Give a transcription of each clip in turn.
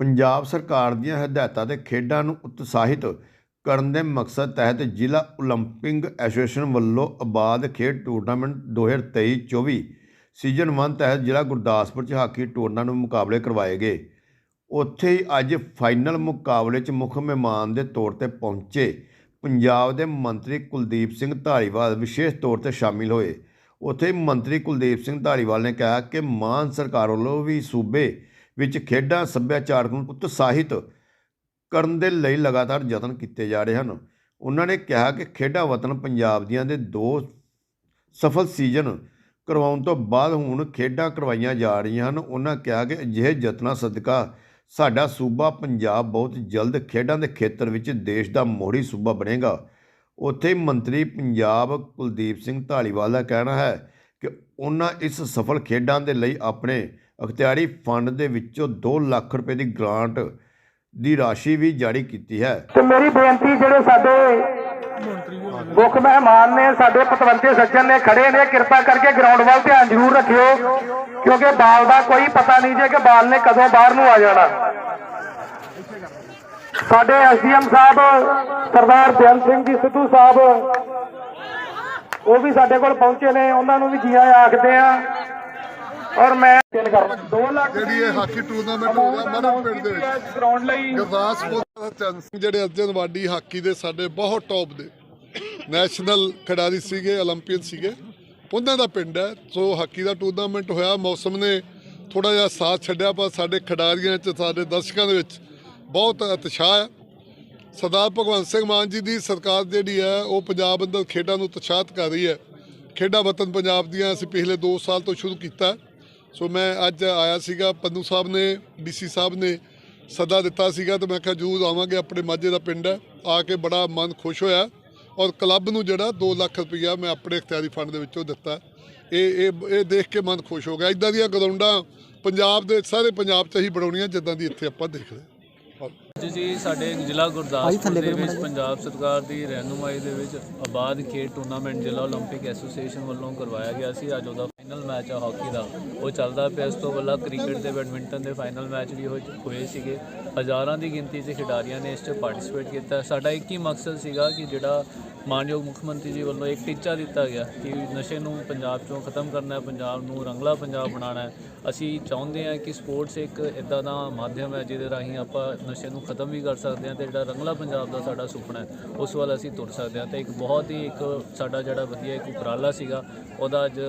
ਪੰਜਾਬ ਸਰਕਾਰ ਦੀਆਂ ਹਦਾਇਤਾਂ ਤੇ ਖੇਡਾਂ ਨੂੰ ਉਤਸ਼ਾਹਿਤ ਕਰਨ ਦੇ ਮਕਸਦ ਤਹਿਤ ਜ਼ਿਲ੍ਹਾ ਓਲੰਪਿਕ ਐਸੋਸੀਏਸ਼ਨ ਵੱਲੋਂ ਆਬਾਦ ਖੇਡ ਟੂਰਨਾਮੈਂਟ 2023-24 ਸੀਜ਼ਨ 1 ਤਹਿਤ ਜ਼ਿਲ੍ਹਾ ਗੁਰਦਾਸਪੁਰ 'ਚ ਹਾਕੀ ਟੂਰਨਾਮੈਂਟ ਮੁਕਾਬਲੇ ਕਰਵਾਏ ਗਏ। ਉੱਥੇ ਹੀ ਅੱਜ ਫਾਈਨਲ ਮੁਕਾਬਲੇ 'ਚ ਮੁੱਖ ਮਹਿਮਾਨ ਦੇ ਤੌਰ ਤੇ ਪਹੁੰਚੇ ਪੰਜਾਬ ਦੇ ਮੰਤਰੀ ਕੁਲਦੀਪ ਸਿੰਘ ਧਾਲੀਵਾਲ ਵਿਸ਼ੇਸ਼ ਤੌਰ ਤੇ ਸ਼ਾਮਿਲ ਹੋਏ। ਉੱਥੇ ਹੀ ਮੰਤਰੀ ਕੁਲਦੀਪ ਸਿੰਘ ਧਾਲੀਵਾਲ ਨੇ ਕਿਹਾ ਕਿ ਮਾਨ ਸਰਕਾਰ ਵੱਲੋਂ ਵੀ ਸੂਬੇ ਵਿੱਚ ਖੇਡਾਂ ਸੱਭਿਆਚਾਰਕ ਨੂੰ ਉਤਸ਼ਾਹਿਤ ਕਰਨ ਦੇ ਲਈ ਲਗਾਤਾਰ ਯਤਨ ਕੀਤੇ ਜਾ ਰਹੇ ਹਨ। ਉਹਨਾਂ ਨੇ ਕਿਹਾ ਕਿ ਖੇਡਾਂ ਵਤਨ ਪੰਜਾਬ ਦੀਆਂ ਦੇ ਦੋ ਸਫਲ ਸੀਜ਼ਨ ਕਰਵਾਉਣ ਤੋਂ ਬਾਅਦ ਹੁਣ ਖੇਡਾਂ ਕਰਵਾਈਆਂ ਜਾ ਰਹੀਆਂ ਹਨ। ਉਹਨਾਂ ਕਿਹਾ ਕਿ ਅਜਿਹੇ ਯਤਨਾਂ ਸਦਕਾ ਸਾਡਾ ਸੂਬਾ ਪੰਜਾਬ ਬਹੁਤ ਜਲਦ ਖੇਡਾਂ ਦੇ ਖੇਤਰ ਵਿੱਚ ਦੇਸ਼ ਦਾ ਮੋਹਰੀ ਸੂਬਾ ਬਣੇਗਾ। ਉੱਥੇ ਮੰਤਰੀ ਪੰਜਾਬ ਕੁਲਦੀਪ ਸਿੰਘ ਧਾਲੀਵਾਲ ਦਾ ਕਹਿਣਾ ਹੈ ਕਿ ਉਹਨਾਂ ਇਸ ਸਫਲ ਖੇਡਾਂ ਦੇ ਲਈ ਆਪਣੇ ਅਖਤਿਆਰੀ ਫੰਡ ਦੇ ਵਿੱਚੋਂ 2 ਲੱਖ ਰੁਪਏ ਦੀ ਗ੍ਰਾਂਟ ਦੀ ਰਾਸ਼ੀ ਵੀ ਜਾਰੀ ਕੀਤੀ ਹੈ। ਤੇ ਮੇਰੀ ਬੇਨਤੀ ਜਿਹੜੇ ਸਾਡੇ ਮੁੱਖ ਮਹਿਮਾਨ ਨੇ, ਸਾਡੇ ਪਤਵੰਤੇ ਸੱਜਣ ਨੇ ਖੜੇ ਨੇ, ਕਿਰਪਾ ਕਰਕੇ ਗਰਾਊਂਡ ਵੱਲ ਧਿਆਨ ਜ਼ਰੂਰ ਰੱਖਿਓ, ਕਿਉਂਕਿ ਬਾਲ ਦਾ ਕੋਈ ਪਤਾ ਨਹੀਂ ਜੇ ਕਿ ਬਾਲ ਨੇ ਕਦੋਂ ਬਾਹਰ ਨੂੰ ਆ ਜਾਣਾ। ਸਾਡੇ ਐਸਡੀਐਮ ਸਾਹਿਬ, ਸਰਦਾਰ ਬੇਅੰਤ ਸਿੰਘ ਜੀ, ਸਿੱਧੂ ਸਾਹਿਬ, ਉਹ ਵੀ ਸਾਡੇ ਕੋਲ ਪਹੁੰਚੇ ਨੇ, ਉਹਨਾਂ ਨੂੰ ਵੀ ਜੀ ਆਖਦੇ ਆ। ਔਰ ਮੈਂ 2 ਲੱਖ ਜਿਹੜੀ ਇਹ ਹਾਕੀ ਟੂਰਨਾਮੈਂਟ ਹੋ ਗਿਆ ਮਰਨ ਪਿੰਡ ਦੇ ਵਿੱਚ ਗਰਾਊਂਡ ਲਈ ਗੁਰਦਾਸਪੁਰ ਦਾ ਚੰਦ ਸਿੰਘ ਜਿਹੜੇ ਅਰਜਨ ਵਾਡੀ ਹਾਕੀ ਦੇ ਸਾਡੇ ਬਹੁਤ ਟੌਪ ਦੇ ਨੈਸ਼ਨਲ ਖਿਡਾਰੀ ਸੀਗੇ 올림픽 ਸੀਗੇ ਉਹਨਾਂ ਦਾ ਪਿੰਡ ਹੈ ਸੋ ਹਾਕੀ ਦਾ ਟੂਰਨਾਮੈਂਟ ਹੋਇਆ ਮੌਸਮ ਨੇ ਥੋੜਾ ਜਿਹਾ ਸਾਥ ਛੱਡਿਆ ਪਰ ਸਾਡੇ ਖਿਡਾਰੀਆਂ 'ਚ ਸਾਡੇ ਦਰਸ਼ਕਾਂ ਦੇ ਵਿੱਚ ਬਹੁਤ ਉਤਸ਼ਾਹ ਹੈ ਸਰਦਾਰ ਭਗਵੰਤ ਸਿੰਘ ਮਾਨ ਜੀ ਦੀ ਸਰਕਾਰ ਜਿਹੜੀ ਹੈ ਉਹ ਪੰਜਾਬ ਅੰਦਰ ਖੇਡਾਂ ਨੂੰ ਉਤਸ਼ਾਹਿਤ ਕਰ ਰਹੀ ਹੈ ਖੇਡਾਂ ਵਤਨ ਪੰਜਾਬ ਦੀਆਂ ਅਸੀਂ ਪਿਛਲੇ 2 ਸਾਲ ਤੋਂ ਸ਼ੁਰੂ ਕੀਤਾ ਸੋ ਮੈਂ ਅੱਜ ਆਇਆ ਸੀਗਾ ਪੰਨੂ ਸਾਹਿਬ ਨੇ ਡੀਸੀ ਸਾਹਿਬ ਨੇ ਸੱਦਾ ਦਿੱਤਾ ਸੀਗਾ ਤੇ ਮੈਂ ਕਿਹਾ ਜਰੂਰ ਆਵਾਂਗੇ ਆਪਣੇ ਮਾਝੇ ਦਾ ਪਿੰਡ ਹੈ ਆ ਕੇ ਬੜਾ ਮਨ ਖੁਸ਼ ਹੋਇਆ ਔਰ ਕਲੱਬ ਨੂੰ ਜਿਹੜਾ 2 ਲੱਖ ਰੁਪਈਆ ਮੈਂ ਆਪਣੇ ਇਖਤਿਆਰੀ ਫੰਡ ਦੇ ਵਿੱਚੋਂ ਦਿੱਤਾ ਇਹ ਇਹ ਇਹ ਦੇਖ ਕੇ ਮਨ ਖੁਸ਼ ਹੋ ਗਿਆ ਇਦਾਂ ਦੀਆਂ ਗਰਾਊਂਡਾਂ ਪੰਜਾਬ ਦੇ ਸਾਰੇ ਪੰਜਾਬ 'ਚ ਹੀ ਬਣਾਉਣੀਆਂ ਜਿੱਦਾਂ ਦੀ ਇੱਥੇ ਆਪਾਂ ਦੇਖ ਰਹੇ ਹਾਂ ਅੱਜ ਜੀ ਸਾਡੇ ਜ਼ਿਲ੍ਹਾ ਗੁਰਦਾਸਪੁਰ ਦੇ ਵਿੱਚ ਪੰਜਾਬ ਸਰਕਾਰ ਦੀ ਰਹਿਨੁਮਾਈ ਦੇ ਵਿੱਚ ਆਬਾਦ ਖੇਡ ਟੂਰਨਾਮੈਂਟ ਜ਼ਿਲ੍ਹਾ 올림픽 ਐਸੋਸੀਏਸ਼ਨ ਵੱਲੋਂ ਕਰਵਾਇਆ ਗਿਆ ਸੀ ਅੱਜ ਉਹਦਾ ਫਾਈਨਲ ਮੈਚ ਆ ਹਾਕੀ ਦਾ। ਉਹ ਚੱਲਦਾ ਪਿਆ। ਇਸ ਤੋਂ ਪਹਿਲਾਂ ਕ੍ਰਿਕਟ ਤੇ ਬੈਡਮਿੰਟਨ ਦੇ ਫਾਈਨਲ ਮੈਚ ਵੀ ਹੋਏ ਹੋਏ ਸੀਗੇ। ਹਜ਼ਾਰਾਂ ਦੀ ਗਿਣਤੀ 'ਚ ਖਿਡਾਰੀਆਂ ਨੇ ਇਸ 'ਚ ਪਾਰਟਿਸਿਪੇਟ ਕੀਤਾ। ਸਾਡਾ ਇੱਕ ਹੀ ਮਕਸਦ ਸੀਗਾ ਕਿ ਜਿਹੜਾ ਮਾਨਯੋਗ ਮੁੱਖ ਮੰਤਰੀ ਜੀ ਵੱਲੋਂ ਇੱਕ ਟੀਚਾ ਦਿੱਤਾ ਗਿਆ ਕਿ ਨਸ਼ੇ ਨੂੰ ਪੰਜਾਬ ਚੋਂ ਖਤਮ ਕਰਨਾ ਹੈ, ਪੰਜਾਬ ਨੂੰ ਰੰਗਲਾ ਪੰਜਾਬ ਬਣਾਉਣਾ ਹੈ। ਅਸੀਂ ਚਾਹੁੰਦੇ ਹਾਂ ਕਿ ਸਪੋਰਟਸ ਇੱਕ ਇਦਾਂ ਦਾ ਮਾਧਿਅਮ ਹੈ ਜਿਹਦੇ ਰਾਹੀਂ ਆਪਾਂ ਨਸ਼ੇ ਨੂੰ ਖਤਮ ਵੀ ਕਰ ਸਕਦੇ ਹਾਂ ਤੇ ਜਿਹੜਾ ਰੰਗਲਾ ਪੰਜਾਬ ਦਾ ਸਾਡਾ ਸੁਪਨਾ ਹੈ, ਉਸ ਵੱਲ ਅਸੀਂ ਤੁਰ ਸਕਦੇ ਹਾਂ। ਤੇ ਇੱਕ ਬਹੁਤ ਹੀ ਇੱਕ ਸਾਡਾ ਜਿਹੜਾ ਵਧੀਆ ਇੱਕ ਉਪਰਾਲਾ ਸੀਗਾ, ਉਹਦਾ ਅੱਜ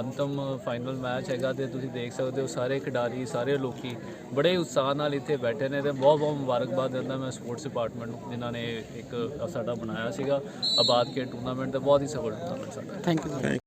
ਅੰਤਮ ਫਾਈਨਲ ਮੈਚ ਹੈਗਾ ਤੇ ਤੁਸੀਂ ਦੇਖ ਸਕਦੇ ਹੋ ਸਾਰੇ ਖਿਡਾਰੀ, ਸਾਰੇ ਲੋਕੀ ਬੜੇ ਉਤਸ਼ਾਹ ਨਾਲ ਇੱਥੇ ਬੈਠੇ ਨੇ ਤੇ ਬਹੁਤ ਬਹੁਤ ਮੁਬਾਰਕਬਾਦ ਦਿੰਦਾ ਮੈਂ ਸਪੋਰਟਸ ਡਿਪਾਰਟਮੈਂਟ ਨੂੰ, ਜਿਨ੍ਹਾਂ ਨੇ ਇੱਕ ਸਾਡਾ ਬਣਾਇਆ ਸੀਗਾ ਆਬਾਦ ਕੇ ਟੂਰਨਾਮੈਂਟ ਦਾ, ਬਹੁਤ ਹੀ ਸਫਲ ਟੂਰਨਾਮੈਂਟ ਸਾਡਾ। Thank you